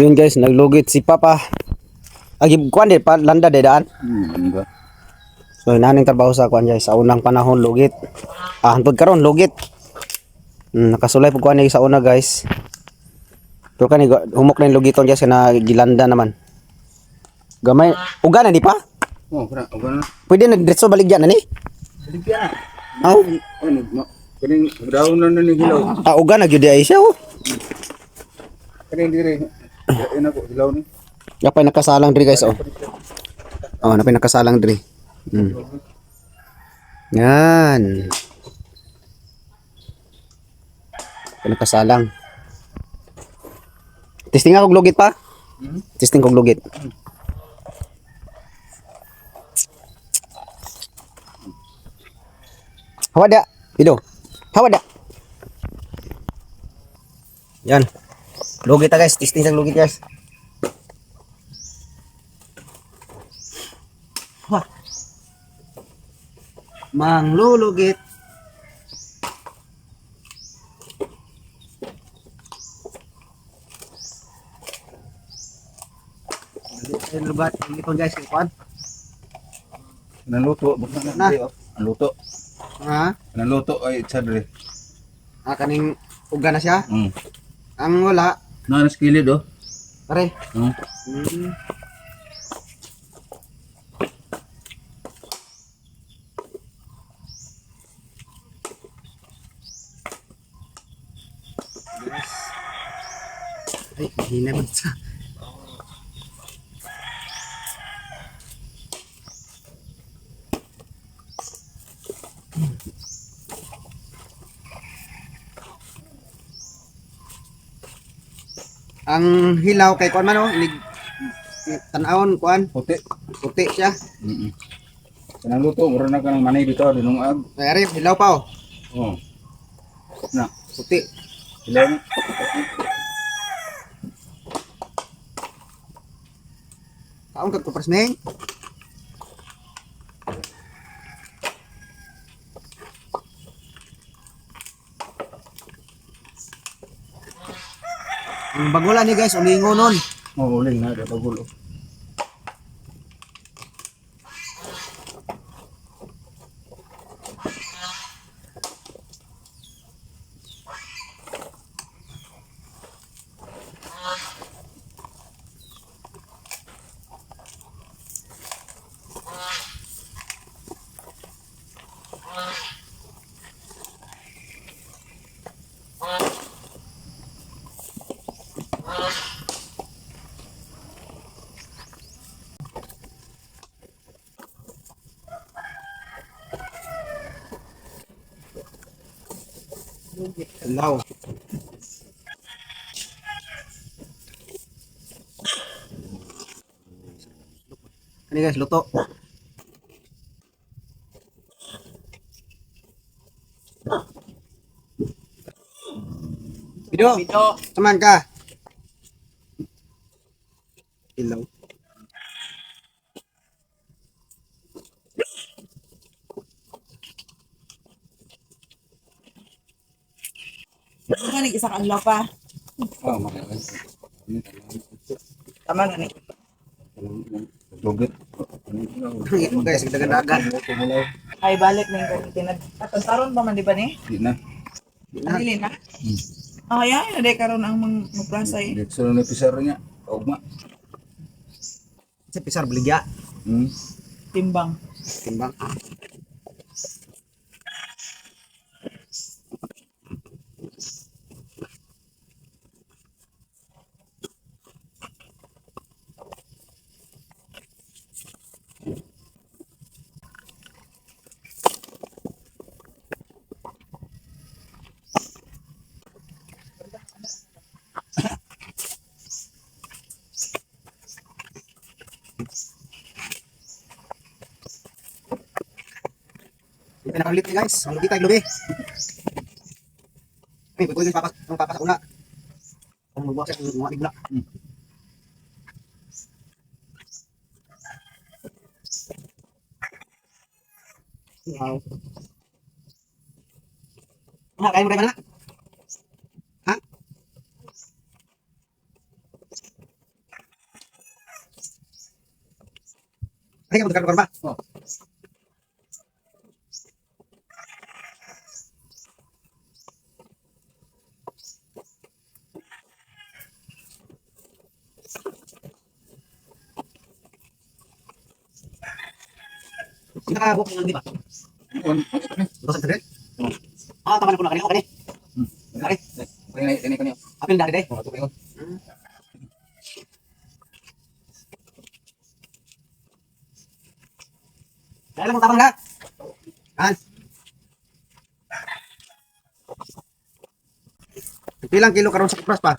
Yun guys, naglugit si Papa. Agi kuan di pa landa de daan. Hmm? So naning trabaho sa kuan guys sa unang panahon lugit. Ah hantod karon lugit. Hmm, nakasulay pud kuan ni sa una guys. Pero kani humok na yung lugiton guys na gilanda naman. Gamay uga na di pa? Oh, na? Pwede na diretso na ni. Sedikit na. Aw, Ano, ma- kaning daun na ni hilaw. ah, uga na gyud ay siya oh. Kaning diri. Ina ko hilaw ni. Yapay nakasalang diri guys oh. Oh, napay nakasalang diri. Hmm. Yan. Napay nakasalang. Testing ako lugit pa. Hmm? Testing kog lugit. Hawada. Ido. Hawada. Yan. Lugit ta guys. Testing sa lugit guys. Wah. Manglulugit. Ang lubat, hindi ko guys, kuan. Naluto, bukna na. Na. Na. Ang luto. Ha? Ang luto ay diri. Ah, kaning uga na siya. Hmm. Ang wala, Na nas kilid oh. pare. Hmm. Hmm. Ay, hina mo sa. Ang hilaw kay kuan man oh, lig tanawon kuan, Puti. puti siya. Mm. Kanang luto, mura na ka ng manay dito, dinungag. Ay, ari, hilaw pa oh, Oh. Na, puti. hilaw na. Kaon kag kupras meng. Ang bagula ni guys, ulingon nun. Oh, uling na, dapat Hilaw. Ano guys, luto. Video. Video. Saman ka. Ano ni isa kanlaw pa? Oh, makakal. Tama na ni. Lugit. Ito guys, dagan-dagan. Ay balik na yung tinad. At taron pa man di ba ni? Di na. Dili na. Ah, ya, na day karon ang magprasay. Dito sa na pisar niya. Ugma. Sa pisar beligya. Hmm. Timbang. Timbang. Ang ini guys. Ang lugi tayo, lugi. Papas, ang papas. Ang magbuwak siya, ang Wow. Mana? Hah? Ini kamu tukar korma. Ha? Nakabuk ng di ba? Basta sa dire. Ah, tama na ko na kanina. Kani. Kani. Kaya na, kaya na, Apil dari dai. Oh, ito kayo. Dahil mo tapang lahat. Kan. Pilang kilo karon sa kupras pa?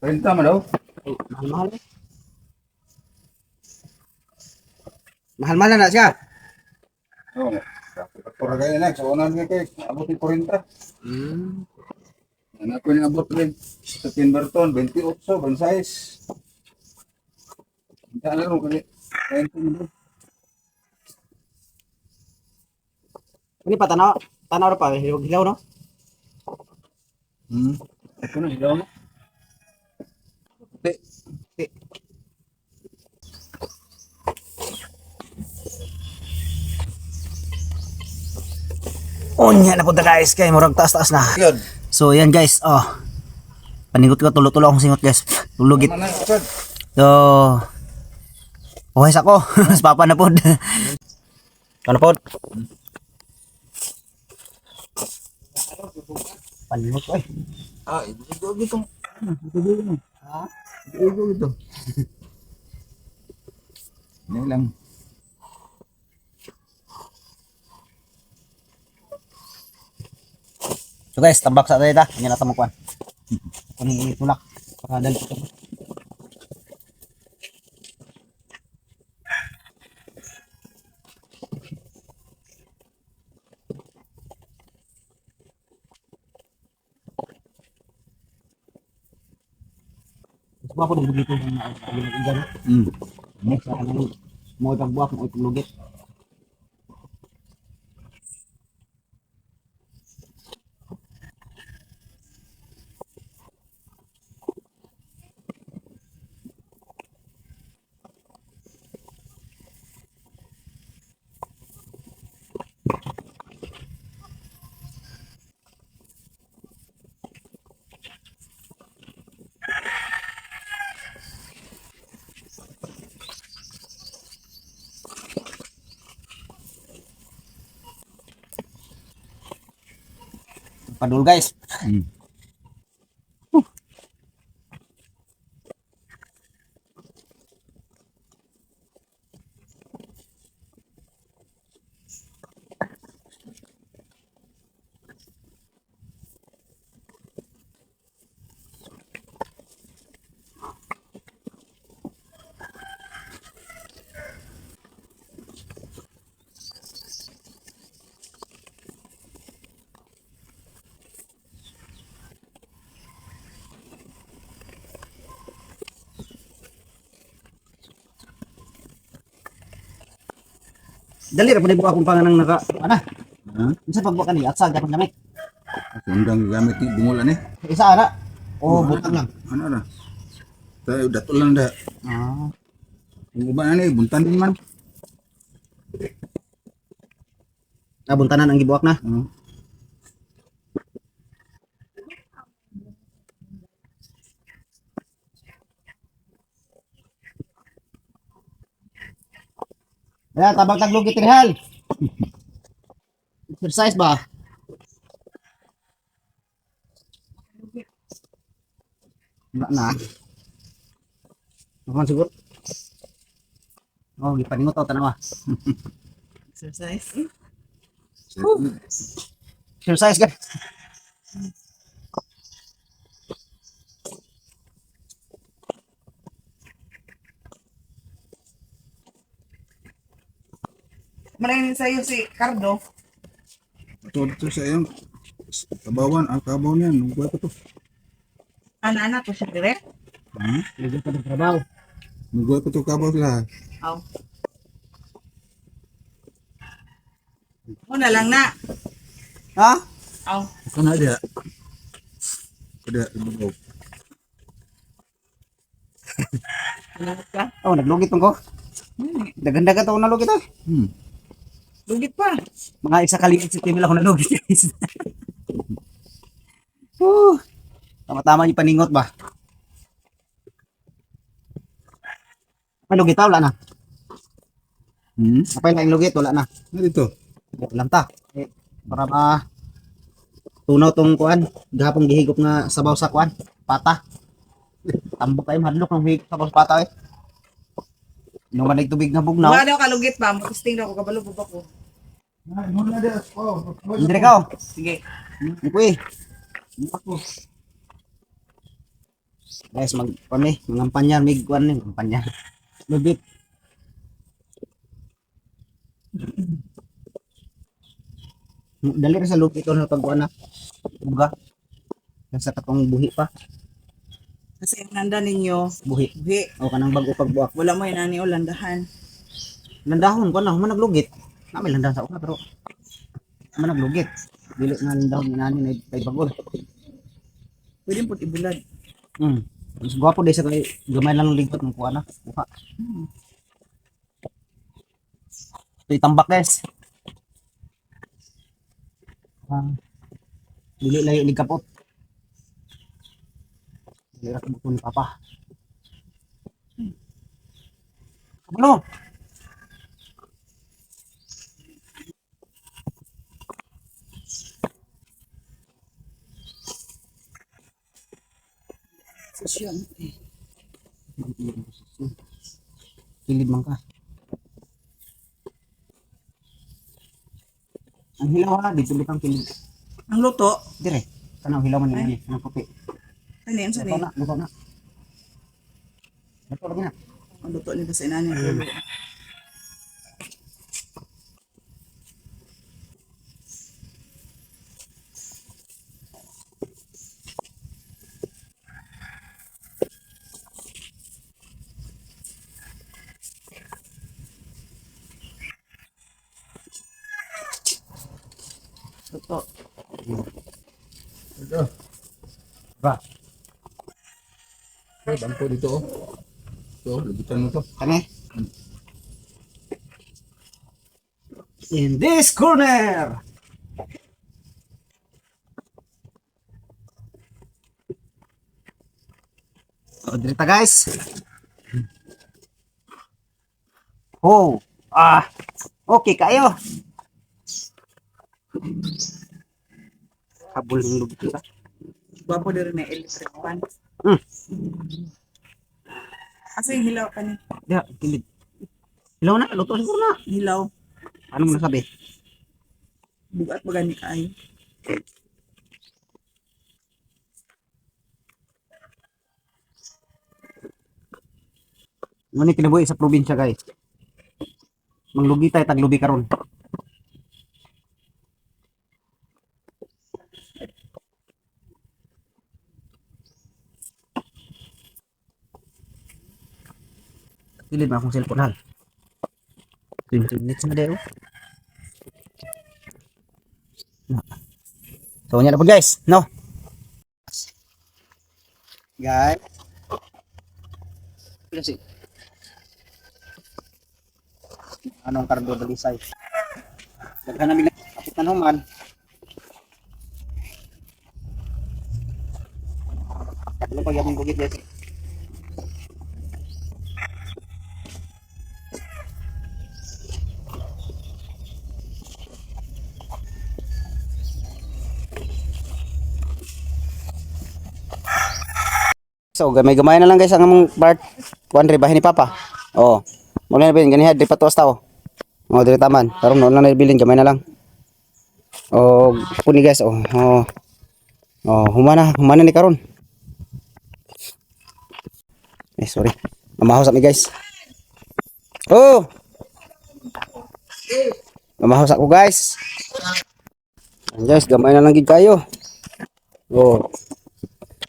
30 man daw. Mahal-mahal. eh. Mahal-mahal na na siya. Pura kaya na, sa unan nga kay, abot yung 40. Hmm. Anak ko yung abot rin. Sa Timberton, 28, ban size. Hindi alam mo. Kaya ito Ini pa tanaw, tanaw pa, hilaw hilaw no? Hmm. Ito na, hilaw mo. Te. Unya na punta guys, kay murag taas-taas na. Yun. So yan guys, oh. Paningot ko tulo-tulo akong singot guys. Chad. So Buhay sa ko. Mas papa na pod. Ano pod? Paningot ko eh. Ah, ito ito ito. Ito ito. Ha? Ito ito. Yan lang. So guys, tambak sa tayo ta. Yan na tamukuan. Kuning tulak. Para dali ko. Po dito dito ng igan. Hmm. Sa kanang mo pag buwak mo itlugit. Padul guys. Hmm. Dali ra pud akong panganang naka ana. Ha? Unsa pagbuka ni atsag dapat gamit. Kundang gamit ni bungulan eh. Isa ana. Oh, butang lang. Ano na? Tayo dato lang da. Ah. Yung iba na ni buntan din man. Nabuntanan ang gibuak na. Hmm. Kaya tabang taglugit rihal. Exercise ba? Na na. Naman siguro. Oh, gipaningot to tanawa. Exercise. Exercise ka. Maraming sa'yo si Cardo. Ito ito sa iyong kabawan, ang kabaw niya, nungguay ko to. Ana-ana to siya direct. Ha? Lugit ka ng trabaho. Nungguay ko to kabaw sila. Aw. Muna lang na. Ha? Aw. Ito na dia. Kada lugaw. Lugit ka. Oh, naglugit ko. Daganda ka to nalugit ah. Hmm. Lugit pa. Mga isa kaliit si Timil ako nalugit guys. Whew. Tama-tama yung paningot ba? Malugit ah, wala na. Hmm? Apay na yung lugit, wala na. Ano dito? Lang ta. Eh, para ma tunaw tong kuan, gahapon gihigop nga sabaw sa kuan, pata. Tambok kayo madlok ng higop sabaw sa pata eh. Nung manay tubig na bugnaw. Mga daw kalugit ba? Makasting daw ko kabalo po ko. Ay, muna din. Oh, Hindi ka. Sige. Ako eh. Ako. Guys, mag kami, mangampanyar mig kuan ni, kampanya. Lugit. Dali ra sa lugit ito na pagkuan na. Buga. Sa katong buhi pa. Kasi ang nanda ninyo, Buhi. buhi. O kanang bago pagbuak. Wala mo yun ani ulandahan. Landahon ko na, human naglugit. Namin landahan sa una pero human naglugit. Dili nga landahon ni nani na kay bagol. Pwede po ibulad. Hmm. Mas gwapo dahil sa kay gamay lang ng ligot ng kuha na. Kuha. Ito itambak guys. Ah, dili layo ni kapot. Dili ra kabutong ni papa. Ano? Sosyon. Kilid man ka. Ang hilaw ha, dito butang kilid. Ang luto, Dire. Kanang hilaw man ni Ang puti. ano yan sa Luto na, luto na. Luto lagi na. Ang luto nila sa inani. Mm. Luto. Ito. Ba, Bangko dito oh. Ito, lugitan mo to. kani. In this corner. O, dirita guys. Oh, ah, okay kayo. Habol ng lugit ka. Gwapo din rin na electric fan. Hmm. Asa yung hilaw ka ni? Diha, kilid. Ilaw na, luto siguro na. Hilaw. Anong nasabi? Bugat ba gani kaayo? Ngunit kinabuhi sa probinsya guys. Manglugi tayo taglubi karon. Kilid na akong cellphone hal. 20 minutes na dayo. So, nya na po guys. No? Guys. Kasi anong kargo balisay. Daghan namin kapit na human. Ano pag yung bugit guys? So, gamay-gamay na lang guys ang among part. Kuan rin, bahay ni Papa. Oo. Mula na bilin, ganihan, di pa tuwas tao. Oo, dili taman. Karon lang na bilin, gamay na lang. O, kuni guys, oh. Oh, oh humana, humana ni karon. Eh, sorry. Mamahos mi guys. Oh! Mamahos ako guys. Ayan, Guys, gamay na lang gid kayo. Oh.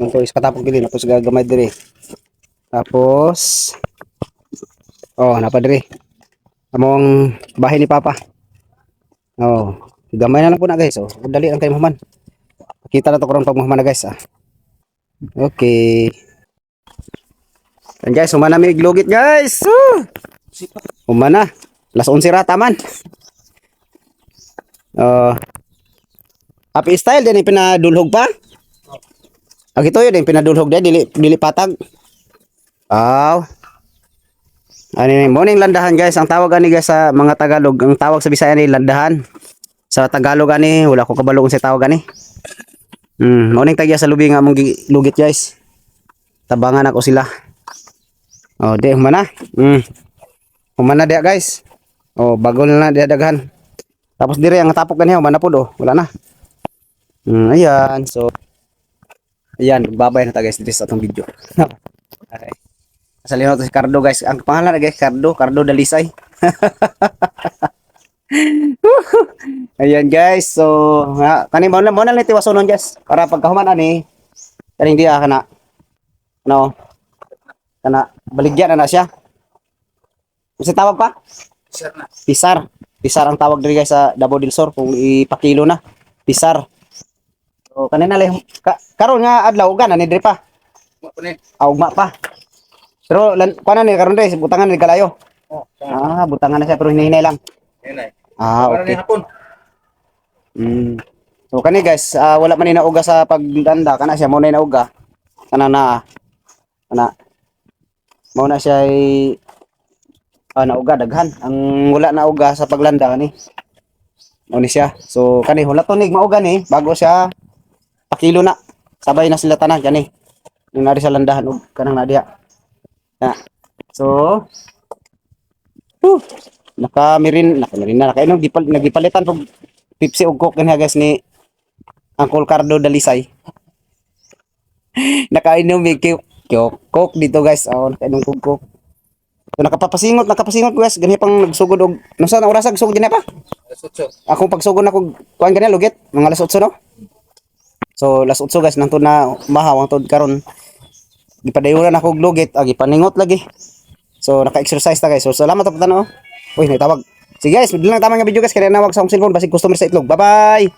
Ito is katapong kili tapos gagamay dire. Tapos Oh, napa dire. Among bahay ni Papa. Oh, gamay na lang po na guys. Oh, dali lang kayo mahuman. Kita na to kurang pagmahuman na guys ah. Okay. And guys, humana may glugit guys. Woo! Humana. Las 11 rata man. Oh. Happy style din pinadulhog pa. Ag ito yun, yung pinadulhog din, dili, dili patag. Aw. Ano ni morning landahan guys. Ang tawag ani guys sa mga Tagalog, ang tawag sa Bisaya ni landahan. Sa Tagalog ani wala ko kabalo kung sa tawag ani. Hmm, morning tagya sa lubi nga mong gi- lugit guys. Tabangan ako sila. Oh, di humana. Hmm. Humana dia guys. Oh, bagol na dia daghan. Tapos dire ang tapok kaniya humana pud oh. Wala na. Hmm, ayan. So Ayan, babay na ta guys dito sa atong video. okay. Kasalihan to si Cardo guys. Ang pangalan na guys, Cardo, Cardo Dalisay. Ayan guys, so ha, kani mo na mo na tiwasonon guys para pagkahuman ani kaning dia kana ano kana baligyan na na siya. Kasi tawag pa? Sir na. Pisar. Pisar ang tawag diri guys sa Davao del Sur kung ipakilo na. Pisar. So kanina lang ka, karon nga adlaw ugan ani diri pa. Po ni. Augma pa. Pero lan ni karon diri butangan ni kalayo. Oh, Ah, butangan na siya pero hinahinay lang. yan ay. Ah, ni okay. hapon. Mm. So kani guys, ah, wala man ni nauga sa pagdanda kana siya mo na nauga. Kana na kana mo na siya ay ah, nauga daghan. Ang wala na uga sa paglanda ni. Mo ni siya. So kani wala to nig mauga ni bago siya pakilo na. Sabay na sila tanan kani. Yung nari sa landahan ug kanang na diha. Ya. So Whew, nakamirin, nakamirin na, nakainom, gipal, nagipalitan pag Pepsi ug Coke kaniya guys ni Uncle Cardo Dalisay. nakainom mi ki- Coke dito guys. Oh, nakainom kog Coke. So, nakapapasingot, nakapasingot guys. Ganyan pang nagsugod og nasa na oras nagsugod ganyan pa? Alas 8. Ako pagsugod na kog kuan ganyan lugit, mga alas 8 no. So las utsugas nang na mahawang tod karon. Gipadayon na ako lugit, ah, agi paningot lagi. So naka-exercise ta guys. So salamat ta tanaw. Uy, nagtawag. Sige guys, midlan lang tama nga video guys kaya nawag sa akong cellphone basig customer sa itlog. Bye-bye.